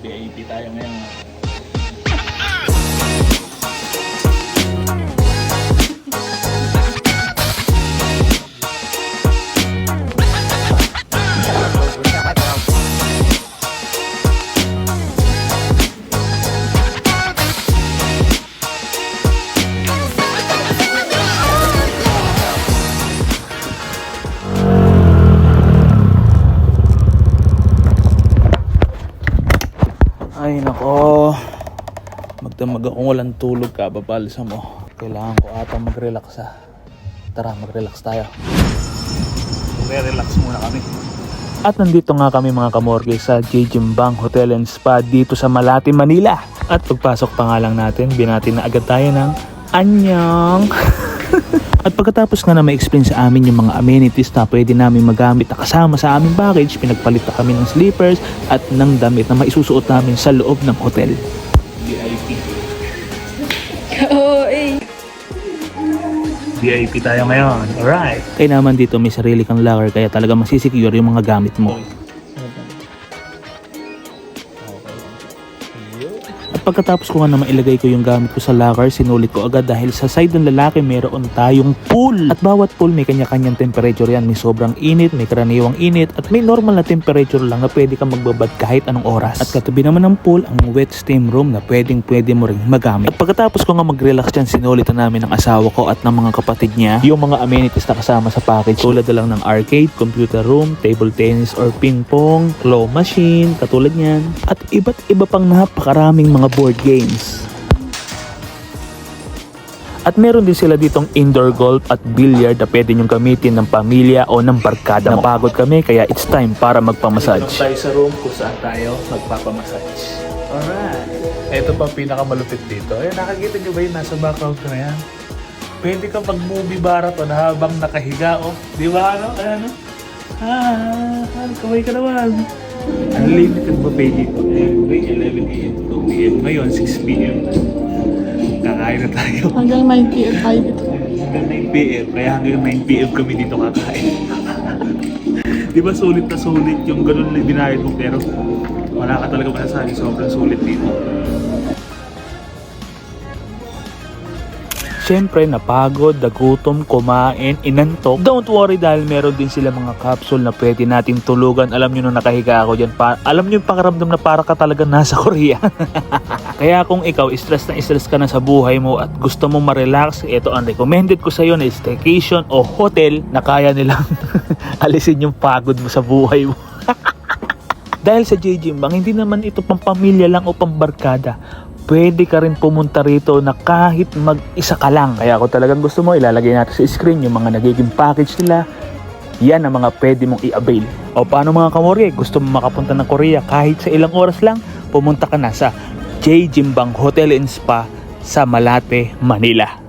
VIP tayo ngayon. Ay nako. Magdamag akong walang tulog ka, babalsa mo. Kailangan ko ata mag-relax ah. Tara, mag-relax tayo. Re-relax muna kami. At nandito nga kami mga kamorge sa J. Jimbang Hotel and Spa dito sa Malate, Manila. At pagpasok pa nga lang natin, binati na agad tayo ng Anyong! At pagkatapos nga na ma-explain sa amin yung mga amenities na pwede namin magamit na kasama sa aming package, pinagpalit na kami ng sleepers at ng damit na maisusuot namin sa loob ng hotel. VIP. Oo, eh. VIP tayo ngayon. Alright. Kaya naman dito may sarili kang locker kaya talaga masisecure yung mga gamit mo. At pagkatapos ko nga naman ilagay ko yung gamit ko sa locker, sinulit ko agad dahil sa side ng lalaki meron tayong pool. At bawat pool may kanya-kanyang temperature yan. May sobrang init, may karaniwang init, at may normal na temperature lang na pwede kang magbabad kahit anong oras. At katabi naman ng pool, ang wet steam room na pwedeng pwede mo ring magamit. At pagkatapos ko nga mag-relax dyan, sinulit na namin ng asawa ko at ng mga kapatid niya yung mga amenities na kasama sa package. Tulad na lang ng arcade, computer room, table tennis or ping pong, claw machine, katulad niyan. At iba't iba pang napakaraming mga board games. At meron din sila ditong indoor golf at billiard na pwede nyong gamitin ng pamilya o ng barkada mo. Napagod kami kaya it's time para magpamassage. tayo sa room kung saan tayo magpapamassage. Alright. Ito pa pinakamalupit dito. Ayun, nakakita nyo ba yun? Nasa background ko na yan. Pwede ka mag-movie marathon habang nakahiga, oh. Di ba, ano? Ano? Ah, ano, kaway ka naman. Unlimited buffet dito. Every 11 a.m. to 2 p.m. Ngayon, 6 p.m. Kakain na tayo. Hanggang 9 p.m. tayo dito. Hanggang 9 p.m. Kaya hanggang 9 p.m. kami dito kakain. Di ba sulit na sulit yung ganun na binayad mo pero wala ka talaga masasabi sobrang sulit dito. Siyempre, napagod, nagutom, kumain, inantok. Don't worry dahil meron din sila mga capsule na pwede natin tulugan. Alam nyo nung nakahiga ako dyan, pa- alam nyo yung pakiramdam na para ka talaga nasa Korea. Kaya kung ikaw stress na stress ka na sa buhay mo at gusto mo ma-relax, ito ang recommended ko sa iyo na staycation o hotel na kaya nilang alisin yung pagod mo sa buhay mo. Dahil sa JJ Bang, hindi naman ito pang pamilya lang o pambarkada. Pwede ka rin pumunta rito na kahit mag-isa ka lang. Kaya kung talagang gusto mo, ilalagay natin sa screen yung mga nagiging package nila. Yan ang mga pwede mong i-avail. O paano mga kamorye, gusto mo makapunta ng Korea kahit sa ilang oras lang, pumunta ka na sa J. Jimbang Hotel and Spa sa Malate, Manila.